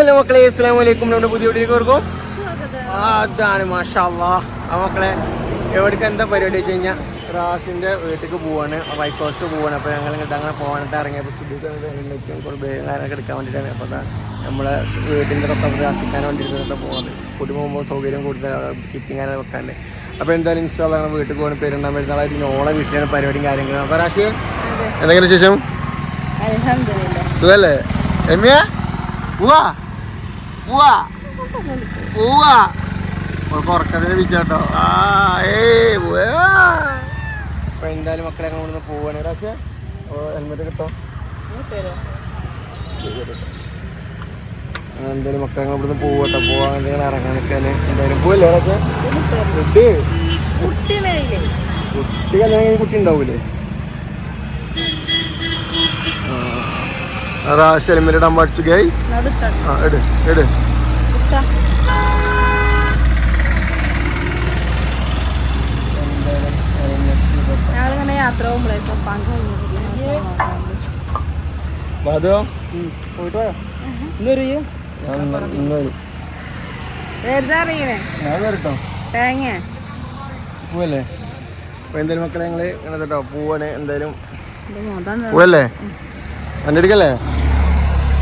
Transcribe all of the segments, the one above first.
Hello മക്കളെ അസ്സാം വലൈക്കും നമ്മുടെ പുതിയ വീട്ടിലേക്ക് അതാണ് മാഷാല്ലാ. ആ മക്കളെ എവിടേക്ക് എന്താ പരിപാടി വെച്ച് കഴിഞ്ഞാൽ റാഷിന്റെ വീട്ടിലേക്ക് പോവാണ്. വൈഫ് ഹൗസ് പോവാണ്. അപ്പോൾ ഞങ്ങൾ ഇങ്ങോട്ട് അങ്ങനെ പോകാനായിട്ട് ഇറങ്ങിയപ്പോൾ സ്റ്റുഡിയോക്ക് കുറേ ബേഗാനൊക്കെ എടുക്കാൻ വേണ്ടിയിട്ടാണ് അപ്പോൾ അതാ നമ്മളെ വീട്ടിന്റെ തൊട്ടപ്പുറത്ത് ആസിക്കാൻ വേണ്ടിയിട്ട് പോകുന്നത് കൂട്ടി പോകുമ്പോൾ സൗകര്യം കൂടുതൽ കിറ്റിങ്ങനെ വെക്കാണ്ട് അപ്പോൾ എന്തായാലും ഇൻഷാല്ല വീട്ടിൽ പോകണം പെരുന്നാൾ പെരുന്നാളായിട്ട് ഓളെ വീട്ടിലാണ് പരിപാടിയും കാര്യങ്ങളും. അപ്പോൾ റാഷി എന്തെങ്കിലും ശേഷം സുഖല്ലേ? എമ്മിയ പോവാ പോവാ. പോവാ. ഉറക്കം ഉറക്കത്തിന് വിളിച്ചാട്ടോ. ആ പോവാ. അപ്പൊ എന്തായാലും മക്കളെ ഇവിടുന്ന് പോവാണ്. ഹെൽമെറ്റ് കിട്ടോ എന്തായാലും മക്കളെ ഇവിടുന്ന് പോവട്ടോ പോവാൻ എന്തെങ്കിലും ഇറങ്ങാൻ നിൽക്കാൻ എന്തായാലും പോവല്ലേ കുട്ടി. കുട്ടി കല്യാണം കഴിഞ്ഞ കുട്ടി ഉണ്ടാവൂലേ? റാശി ഹെൽമെറ്റ് ഇടാൻ പഠിച്ചു ഗൈസ് ആ എട് എട് ഞങ്ങളിങ്ങനെ യാത്ര പോകുമ്പോഴേ എന്തായാലും മക്കളെ ഞങ്ങൾ കേട്ടോ പോവാണ്. എന്തായാലും പോവല്ലേ? വണ്ടി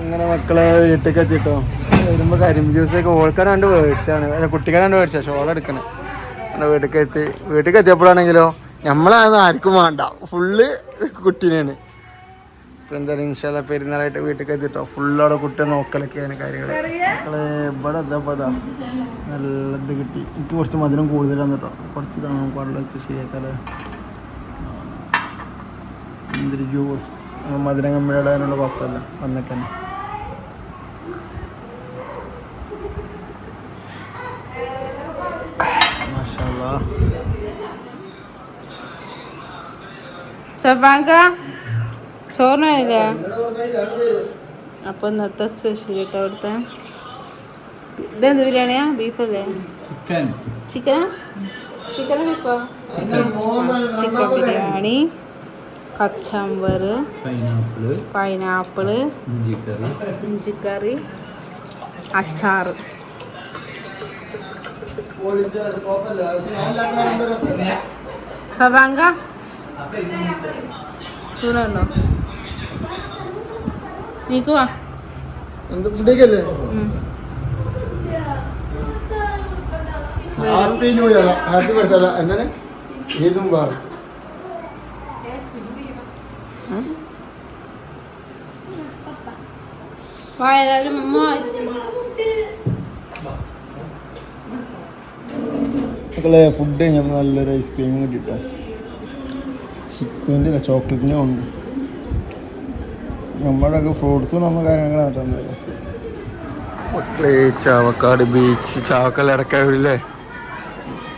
അങ്ങനെ മക്കളെ വീട്ടിലേക്ക് എത്തിട്ടോ വരുമ്പോ കരിമ്പ് ജ്യൂസൊക്കെ ഓൾക്കാൻ രണ്ട് മേടിച്ചാണ് അല്ല കുട്ടിക്കാൻ രണ്ട് മേടിച്ചാ ഷോൾ എടുക്കണേ അങ്ങനെ വീട്ടിലേക്ക് എത്തി വീട്ടിലേക്ക് എത്തിയപ്പോഴാണെങ്കിലോ നമ്മളാണെന്ന് ആർക്കും വേണ്ട. ഫുള്ള് കുട്ടീനാണ്. ഇപ്പൊ എന്തായാലും ഇൻഷാല്ല പെരുന്നാളായിട്ട് വീട്ടിലേക്ക് എത്തിട്ടോ ഫുള്ളവിടെ കുട്ടിയെ നോക്കലൊക്കെയാണ് കാര്യങ്ങൾ മക്കളെ ഇവിടെ എന്താ പതാ നല്ലത് കിട്ടി. എനിക്ക് കുറച്ച് മധുരം കൂടുതലാണ് കേട്ടോ. കുറച്ച് തവണ വെള്ളം വെച്ച് ശരിയാക്കാല്ലേ എന്തൊരു ജ്യൂസ് മധുരം കമ്മിയുടെ അതിനുള്ള കുഴപ്പമില്ല. വന്നൊക്കെ മാഷാല്ലാ ചപ്പാങ്ക ചോറിനില്ലേ അപ്പൊ ഇന്നത്തെ സ്പെഷ്യൽ കേട്ടോ അവിടുത്തെ ഇതെന്ത് ബിരിയാണിയാ? ബീഫല്ലേ ചിക്കൻ ചിക്കൻ ചിക്കൻ ബീഫോ ചിക്കൻ ബിരിയാണി കച്ചമ്പർ പൈനാപ്പിൾ പൈനാപ്പിൾ ഇഞ്ചിക്കറി. ഇഞ്ചിക്കറി അച്ചാറ്. സബാങ്ക നീക്കുവാ എന്ത് ഫുഡേക്കല്ലേ happy new year happy birthday എങ്ങനെ ഈദും എല്ലാവരും മക്കളെ ഫുഡ് കഴിഞ്ഞപ്പോൾ നല്ലൊരു ഐസ്ക്രീം കിട്ടിട്ടോ. ചിക്കുവിന്റെ അല്ല ചോക്ലേറ്റിന്റെ ഉണ്ട്. നമ്മുടെ ഒക്കെ ഫ്രൂട്ട്സ് നമ്മൾ കാര്യങ്ങൾ മക്കളെ ചാവക്കാട് ബീച്ച് ചാവക്കാട് ഇടക്കാവില്ലേ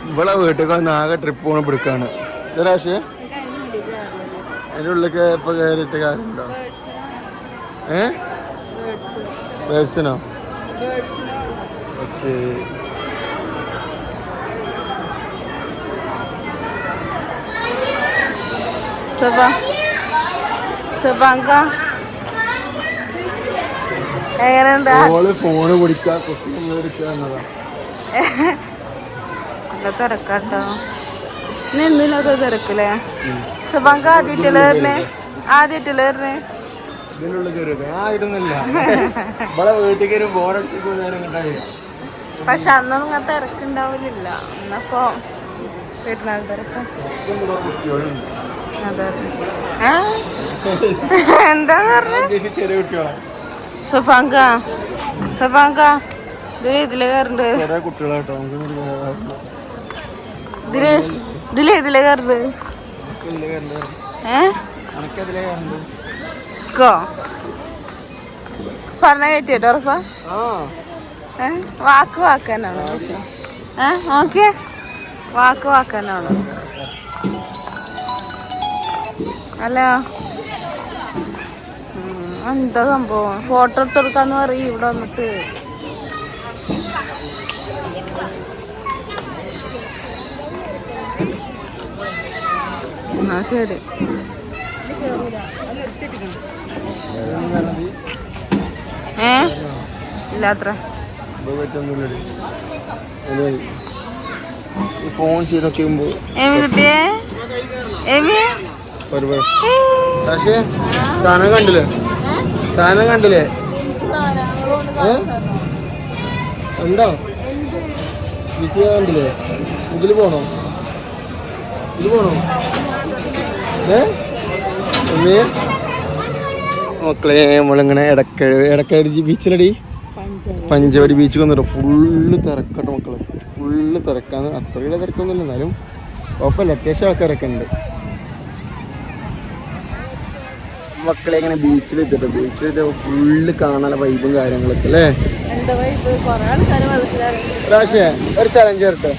ഇവിടെ വീട്ടിൽ വന്ന് ആകെ ട്രിപ്പ് പോകണം പിടിക്കാണ്. ഇതാശേ അതിന്റെ ഉള്ളിലേക്ക് ഇപ്പൊ കയറിയിട്ട് കാര്യമുണ്ടോ? ഏ? ബേഴ്സിനോ ഓക്കെ സബ സബാങ്ക എങ്ങനെയുണ്ട്? ഫോണ് നല്ല തിരക്കാട്ടോ. ഇന്ന് എന്തിനൊക്കെ തിരക്കില്ലേ സബാങ്ക ആദ്യമായിട്ടല്ലേ വരണേ ആദ്യമായിട്ടല്ലേ വരണേ പക്ഷെ അന്നൊന്നും ഇങ്ങനെ തിരക്കുണ്ടാവില്ല എന്നപ്പോ പെരുന്നാൾ തിരക്ക്. കുട്ടികളാ. സഫാങ്ക സഫാങ്ക. ഇതിൽ ഇതിൽ കയറുണ്ട് ഇതിൽ ഇതിൽ ഇതിൽ കയറുണ്ട് ഏ? അനക്കതിലേ കണ്ടു കോ? പറഞ്ഞ കയറ്റിട്ടോ ഉറപ്പാ? ഏ? വാക്ക് വാക്ക്. തന്നെയാണ് ഏ? നോക്കിയേ? വാക്ക് വാക്ക് തന്നെയാണ് അല്ല. എന്താ സംഭവം? ഫോട്ടോ എടുത്ത് കൊടുക്കാന്ന് പറയും ഇവിടെ വന്നിട്ട്. എന്നാ ശരി. ഏ? ഇല്ലാത്ര. ഫോൺ ചെയ്തൊക്കെ എമി കുട്ടിയെ പക്ഷേ സാധനം കണ്ടില്ലേ? സാധനം കണ്ടില്ലേ? ഉണ്ടോ? ബീച്ച് കണ്ടില്ലേ? ഇതിൽ പോണോ? ഇതിൽ പോണോ? ഏ? മക്കളെ നമ്മളിങ്ങനെ ഇടക്കഴ ഇടക്കഴി ബീച്ചിലടി. പഞ്ചവടി ബീച്ച് വന്നിട്ട് ഫുള്ള് തിരക്കട്ടോ മക്കളെ. ഫുള്ള് തിരക്കാന്ന് അത്രയുടെ തിരക്കൊന്നുമില്ല. എന്നാലും കുഴപ്പമില്ല. അത്യാവശ്യം ആൾക്കാരൊക്കെ ഉണ്ട്. മക്കളെ ഇങ്ങനെ ബീച്ചിൽ എത്തിട്ട് ബീച്ചിൽ ഫുള്ള് കാണാന വൈബും കാര്യങ്ങളൊക്കെ അല്ലേ? പ്രാവശ്യ ഒരു ചലഞ്ച് വരട്ടെ?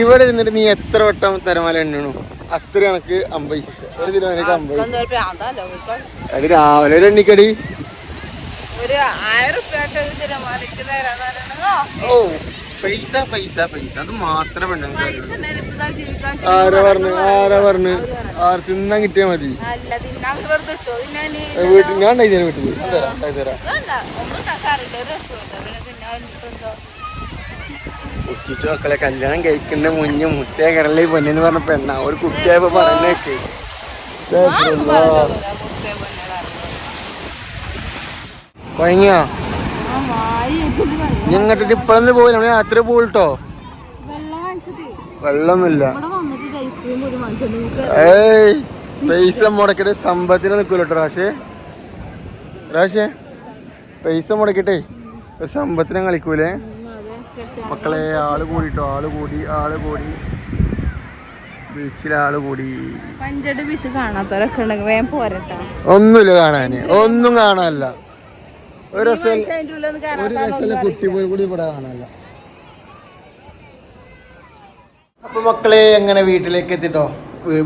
ഇവിടെ ഇരുന്നിട്ട് നീ എത്ര വട്ടം തിരമാല എണ്ണണു? അത്ര കണക്ക് അമ്പത് ഒരു തിരുവനക്ക് അമ്പത് അത് രാവിലെ ഒരു എണ്ണിക്കടി. ഒരു ആയിരം ഓ. പൈസ പൈസ പൈസ. അത് മാത്രമേ പെണ്ണുങ്ങൾക്ക് പൈസ ഉണ്ടെങ്കിൽ ഇപ്പൊ ഇതാ ജീവിക്കാൻ ആരാ പറഞ്ഞു ആരാ പറഞ്ഞു ആർ തിന്നാൻ കിട്ടിയാ മതി. വീട്ടിൽ ഞാൻ ഉണ്ടായി തരാം വീട്ടിൽ തരാം തരാം. ഉച്ചിച്ചു മക്കളെ കല്യാണം കഴിക്കുന്ന മുന്നേ മുത്തേ കരളി പൊന്നെന്ന് പറഞ്ഞ പെണ്ണ. ഒരു കുട്ടിയായപ്പോ പറഞ്ഞേക്ക്. കൊയങ്ങിയാ ആ വായി ഇട്ടിട്ട് വെള്ളം ഞങ്ങട്ട് ഇപ്പഴന്ന് പോയി? നമ്മൾ രാത്രി പോയിട്ടോ? വെള്ളമൊന്നുമില്ല. ഏയ് പൈസ മുടക്കട്ടെ സമ്പത്തിന് നിൽക്കൂല കേട്ടോ റാഷേ റാഷേ പൈസ മുടക്കട്ടെ ഒരു സമ്പത്തിനെ കളിക്കൂലേ? മക്കളെ ആൾ കൂടിട്ടോ? ആൾ കൂടി ആൾ കൂടി. ബീച്ചിൽ ആൾ കൂടി. ഒന്നുമില്ല കാണാന്. ഒന്നും കാണാനല്ല. ഒരു ഒരു രസമല്ല കുട്ടി കൂടി ഇവിടെ കാണാനല്ല അപ്പൊ മക്കളെ എങ്ങനെ വീട്ടിലേക്ക് എത്തിട്ടോ?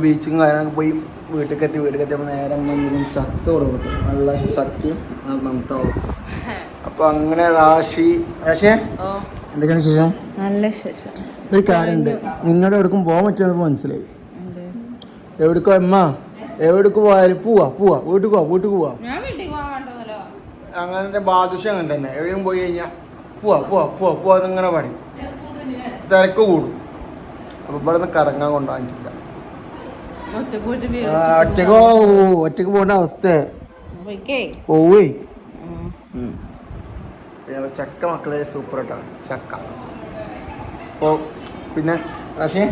ബീച്ചും കാര്യങ്ങളൊക്കെ പോയി വീട്ടിലേക്ക് എത്തി വീട്ടിലേക്ക് എത്തിയപ്പോൾ നേരം മുന്നിലും ചത്ത കൊടുക്കും നല്ല സത്യം നമുക്കാവും അപ്പൊ അങ്ങനെ രാശി രാശിയെ? ഓ. എന്തൊക്കെയാണ് ശേഷം നല്ല വിശേഷം. ഒരു കാര്യമുണ്ട്. നിന്നോട് എവിടേക്കും പോകാൻ പറ്റുമെന്ന് മനസ്സിലായി. എവിടേക്കോ അമ്മ? എവിടേക്ക് പോയാലും പോവാ പോവാ. വീട്ടിൽ പോവാ വീട്ടിൽ പോവാ ഞാൻ വീട്ടിൽ പോകാൻ വേണ്ടല്ലോ അങ്ങനത്തെ ബാദുഷ്യം അങ്ങനെ തന്നെ. എവിടെയും പോയി കഴിഞ്ഞാൽ പോവാ പോവാ പോവാ പോവാ എന്നിങ്ങനെ പറയും. തിരക്ക് കൂടും. അപ്പൊ ഇവിടെ നിന്ന് കറങ്ങാൻ കൊണ്ടുപോകാൻ പറ്റില്ല ഒറ്റയ്ക്ക് ഒറ്റയ്ക്ക് പോകേണ്ട അവസ്ഥ പോവേ. ചക്ക മക്കളെ സൂപ്പർ കേട്ടോ ചക്ക. അപ്പോൾ പിന്നെ പക്ഷേ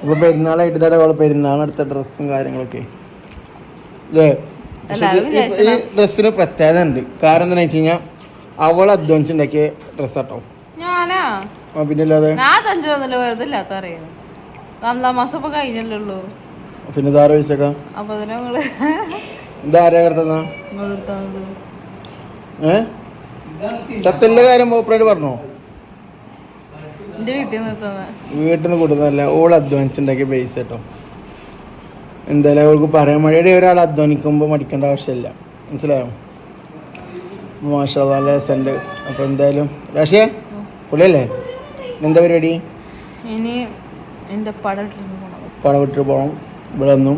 ഇപ്പോൾ പെരുന്നാളായിട്ട് അവളെ പെരുന്നാളെടുത്ത ഡ്രസ്സും കാര്യങ്ങളൊക്കെ. അല്ലേ ഈ- ഡ്രസ്സിന് പ്രത്യേകത ഉണ്ട്. കാരണം എന്താണെന്ന് വെച്ച് കഴിഞ്ഞാൽ അവൾ അധ്വാനിച്ചുണ്ടാക്കിയ ഡ്രസ്സാട്ടോ ഞാനാ? ആ പിന്നെ അല്ലാതെ കഴിഞ്ഞല്ലേ പിന്നെ ഇതാറ് പൈസക്ക അപ്പൊ കിടത്തുന്ന? ഏ? സത്യന്റെ കാര്യം പോപ്പറായിട്ട് പറഞ്ഞോ? വീട്ടിൽ നിന്ന് കൊടുക്കുന്നതല്ല ഓൾ അധ്വാനിച്ചുണ്ടാക്കിയ പൈസ കേട്ടോ എന്തായാലും അവൾക്ക് പറയാൻ മടിയുടെ ഒരാൾ അധ്വാനിക്കുമ്പോൾ മടിക്കേണ്ട ആവശ്യമില്ല. മനസ്സിലായോ? മാഷാ നല്ല രസമുണ്ട്. അപ്പോൾ എന്തായാലും രാശിയ പുള്ളിയല്ലേ? എന്താ പരിപാടി? ഇനി എന്റെ പടം വിട്ടിട്ട് പോകണം ഇവിടെ ഒന്നും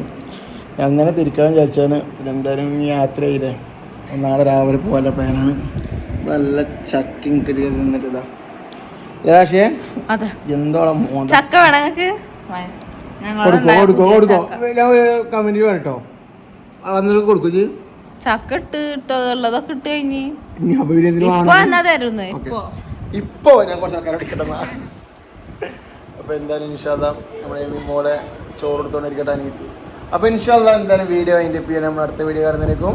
ഞാൻ അങ്ങനെ തിരിക്കാൻ വിചാരിച്ചാണ്. പിന്നെ എന്തായാലും യാത്ര ചെയ്തേ നാളെ രാവിലെ പോകാനുള്ള പ്ലാനാണ് ഇവിടെ നല്ല ചക്കിങ് കിട്ടിയ നിന്നിട്ട് ഇതാ. രാശിയെ? എന്തോളം ചക്ക വേണം കൊടുക്കോ കൊടുക്കോ കൊടുക്കോ. ഞാൻ കമന്റിൽ പറയട്ടോ. വന്നിട്ട് കൊടുക്കോ ചക്ക ഇട്ട് ഇട്ടതുള്ളതൊക്കെ ഇട്ട് കഴിഞ്ഞ് ഇപ്പൊ? എന്നാ തരുന്നു. ഇപ്പൊ. ഇപ്പൊ ഞാൻ കുറച്ച് ആൾക്കാരെ വിളിക്കട്ടെന്നാ. അപ്പൊ എന്തായാലും ഇൻഷാല്ല നമ്മുടെ ഈ മോളെ ചോറ് എടുത്തോണ്ടിരിക്കട്ടെ അനിയത്തി. അപ്പൊ ഇൻഷാല്ല എന്തായാലും വീഡിയോ അതിന്റെ ചെയ്യാൻ നമ്മൾ അടുത്ത വീഡിയോ കാണുന്നതിനേക്കും.